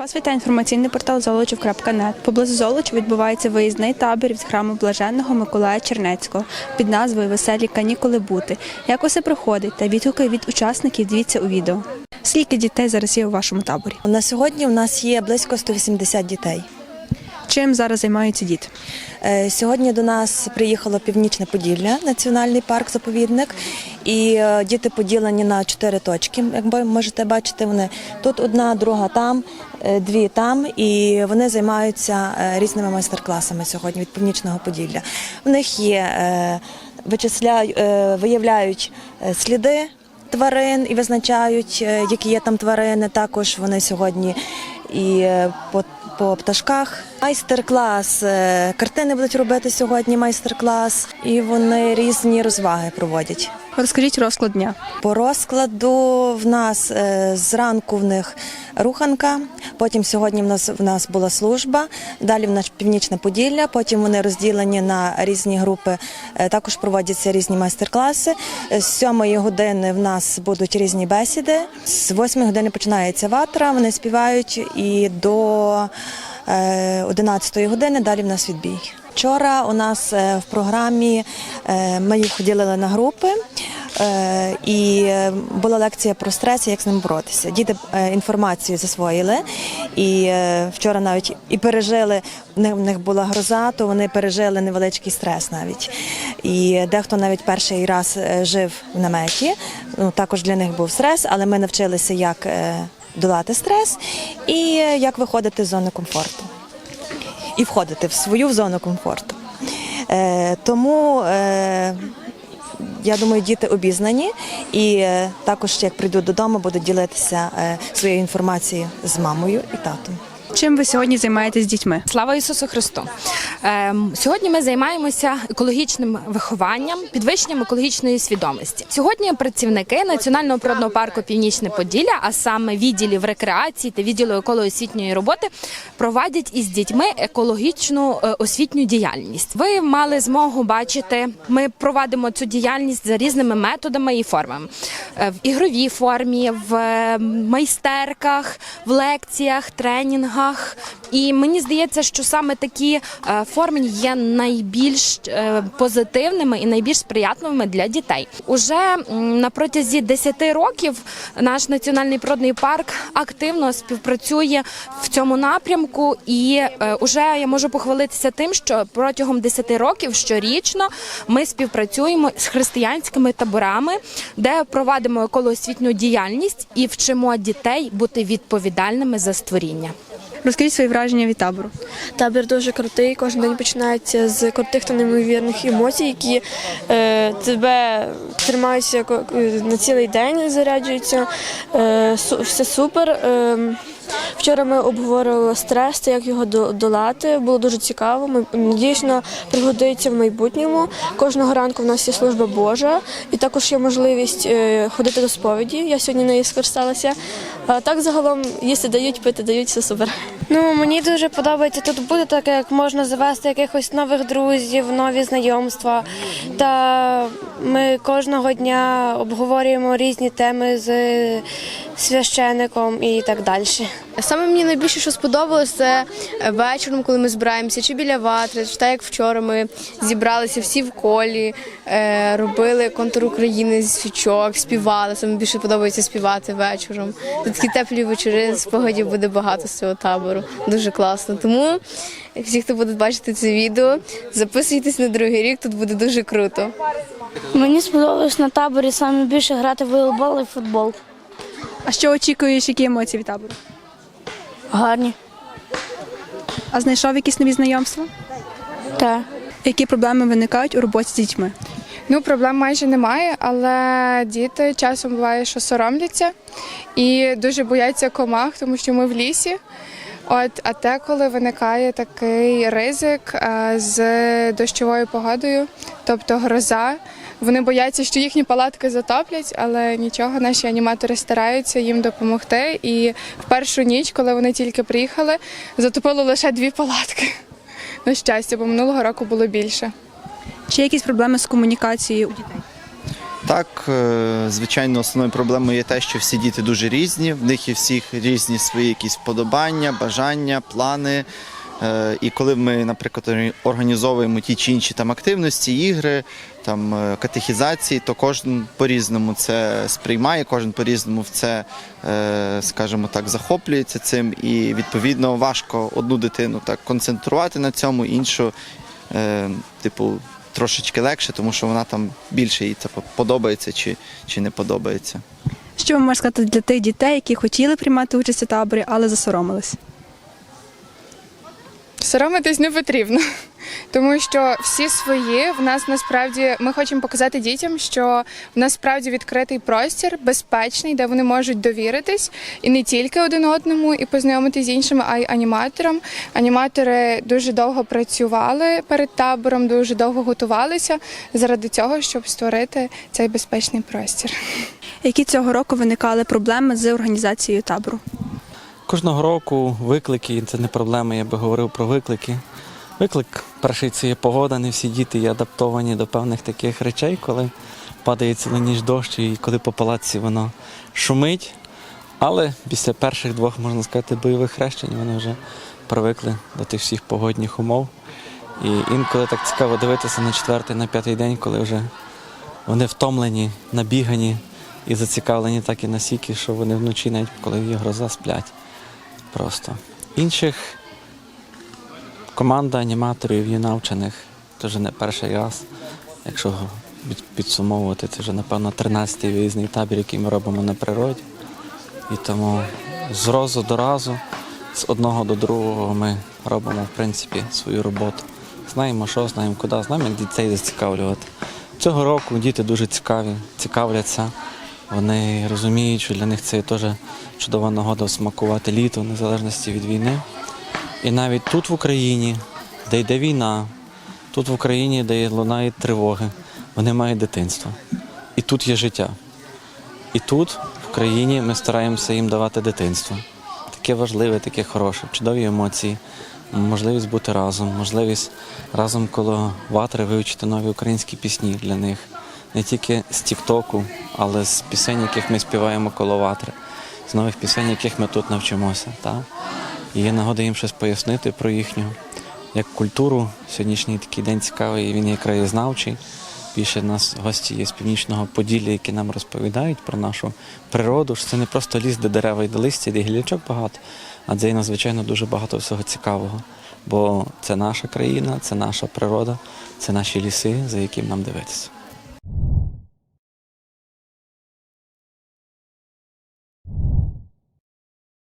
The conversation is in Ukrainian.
Вас вітає інформаційний портал Золочів.нет. Поблизу Золочів відбувається виїзний табір від храму Блаженного Миколая Чернецького під назвою Веселі канікули бути. Як усе проходить та відгуки від учасників дивіться у відео. Скільки дітей зараз є у вашому таборі? На сьогодні у нас є близько 180 дітей. Чим зараз займаються діти? Е, Сьогодні до нас приїхало Північне Поділля, національний парк заповідник, і е, діти поділені на чотири точки. Як ви можете бачити, вони тут одна, друга там, е, дві там, і вони займаються різними майстер-класами сьогодні від Північного Поділля. В них є вичисляють, виявляють сліди. Тварин і визначають, які є там тварини. Також вони сьогодні і е, по, по пташках. Майстер-клас, е, картини будуть робити сьогодні. Майстер-клас, і вони різні розваги проводять. Розкажіть розклад дня. По розкладу в нас е, зранку в них руханка. Потім сьогодні в нас в нас була служба. Далі в нас північне Поділля. Потім вони розділені на різні групи. Е, Також проводяться різні майстер-класи. З сьомої години в нас будуть різні бесіди. З восьмої години починається ватра. Вони співають і до е, 11 години. Далі в нас відбій. Вчора у нас е, в програмі е, ми їх поділили на групи. Е, І е, була лекція про стрес, і як з ним боротися. Діти е, інформацію засвоїли, і вчора навіть і пережили. В них, була гроза, то вони пережили невеличкий стрес навіть. І дехто навіть перший раз жив в наметі. Ну також для них був стрес, але ми навчилися, як долати стрес і як виходити з зони комфорту і входити в свою зону комфорту. Тому я думаю, діти обізнані і е, також, як прийдуть додому, будуть ділитися е, своєю інформацією з мамою і татом. Чим ви сьогодні займаєтесь з дітьми? Слава Ісусу Христу! Ем, сьогодні ми займаємося екологічним вихованням, підвищенням екологічної свідомості. Сьогодні працівники Національного природного парку Північне Поділля, а саме відділів рекреації та відділу еколого-освітньої роботи, проводять із дітьми екологічну е, освітню діяльність. Ви мали змогу бачити, ми проводимо цю діяльність за різними методами і формами Е, в ігровій формі, в е, майстерках, в лекціях, тренінгах. І мені здається, що саме такі е, форми є найбільш е, позитивними і найбільш сприятливими для дітей. Уже на протязі 10 років наш національний природний парк активно співпрацює в цьому напрямку, і е, уже я можу похвалитися тим, що протягом 10 років щорічно ми співпрацюємо з християнськими таборами, де проводимо екологосвітню діяльність і вчимо дітей бути відповідальними за створіння. Розкажіть свої враження від табору. Табір дуже крутий. Кожен день починається з крутих та неймовірних емоцій, які е, тебе тримаються е, на цілий день, заряджуються. Е, все супер. Е, вчора ми обговорювали стрес та як його до- долати. Було дуже цікаво. Ми надіюсь, пригодиться в майбутньому. Кожного ранку в нас є служба Божа, і також є можливість е, ходити до сповіді. Я сьогодні нею скористалася. Так загалом їсти дають, пити дають, все супер. Ну мені дуже подобається тут бути, так як можна завести якихось нових друзів, нові знайомства. Та ми кожного дня обговорюємо різні теми з священником і так далі. Саме мені найбільше, що сподобалось, це вечором, коли ми збираємося, чи біля ватри, чи так як вчора ми зібралися всі в колі, е, робили контур України з свічок, співали. Саме більше подобається співати вечором. Тут такі теплі вечори, спогадів буде багато з цього табору. Дуже класно. Тому всі, хто буде бачити це відео, записуйтесь на другий рік, тут буде дуже круто. Мені сподобалось на таборі саме більше грати в волейбол і футбол. А що очікуєш, які емоції від табору? Гарні. А знайшов якісь нові знайомства? Так. Які проблеми виникають у роботі з дітьми? Ну, проблем майже немає, але діти часом буває, що соромляться і дуже бояться комах, тому що ми в лісі. От, а те, коли виникає такий ризик е, з дощовою погодою, тобто гроза, вони бояться, що їхні палатки затоплять, але нічого, наші аніматори стараються їм допомогти. І в першу ніч, коли вони тільки приїхали, затопило лише дві палатки. На щастя, бо минулого року було більше. Чи є якісь проблеми з комунікацією у дітей? Так, е, звичайно, основною проблемою є те, що всі діти дуже різні, в них є всіх різні свої якісь вподобання, бажання, плани. Е, І коли ми, наприклад, організовуємо ті чи інші там активності, ігри, там е, катехізації, то кожен по-різному це сприймає, кожен по-різному в це, скажімо так, захоплюється цим. І відповідно важко одну дитину так концентрувати на цьому, іншу, типу, трошечки легше, тому що вона там більше їй це подобається чи, чи не подобається. Що ви можете сказати для тих дітей, які хотіли приймати участь у таборі, але засоромились? Соромитись не потрібно, тому що всі свої в нас насправді ми хочемо показати дітям, що в нас справді відкритий простір, безпечний, де вони можуть довіритись і не тільки один одному, і познайомитись з іншими, а й аніматорам. Аніматори дуже довго працювали перед табором, дуже довго готувалися заради цього, щоб створити цей безпечний простір. Які цього року виникали проблеми з організацією табору? Кожного року виклики це не проблема, я би говорив про виклики. Виклик перший це є погода, не всі діти є адаптовані до певних таких речей, коли падає цілий ніч дощ і коли по палаці воно шумить. Але після перших двох, можна сказати, бойових хрещень вони вже привикли до тих всіх погодних умов. І інколи так цікаво дивитися на четвертий, на п'ятий день, коли вже вони втомлені, набігані і зацікавлені так і настільки, що вони вночі, навіть коли є гроза, сплять. Просто. Інших команда аніматорів є навчених, це вже не перший раз. Якщо підсумовувати, це вже, напевно, 13-й виїзний табір, який ми робимо на природі. І тому з розу до разу, з одного до другого ми робимо, в принципі, свою роботу. Знаємо, що, знаємо куди, знаємо, як дітей зацікавлювати. Цього року діти дуже цікаві, цікавляться. Вони розуміють, що для них це теж чудова нагода смакувати літо, в незалежності від війни. І навіть тут в Україні, де йде війна, тут в Україні, де лунають тривоги, вони мають дитинство. І тут є життя. І тут, в країні, ми стараємося їм давати дитинство. Таке важливе, таке хороше, чудові емоції, можливість бути разом, можливість разом коло ватри вивчити нові українські пісні для них. Не тільки з Тіктоку, але з пісень, яких ми співаємо коло ватри, з нових пісень, яких ми тут навчимося. Та? І є нагода їм щось пояснити про їхню як культуру. Сьогоднішній такий день цікавий, він є краєзнавчий. Більше нас гості є з північного Поділля, які нам розповідають про нашу природу. що Це не просто ліс, де дерева і де листя, де гілячок багато, а це є надзвичайно дуже багато всього цікавого. Бо це наша країна, це наша природа, це наші ліси, за яким нам дивитися.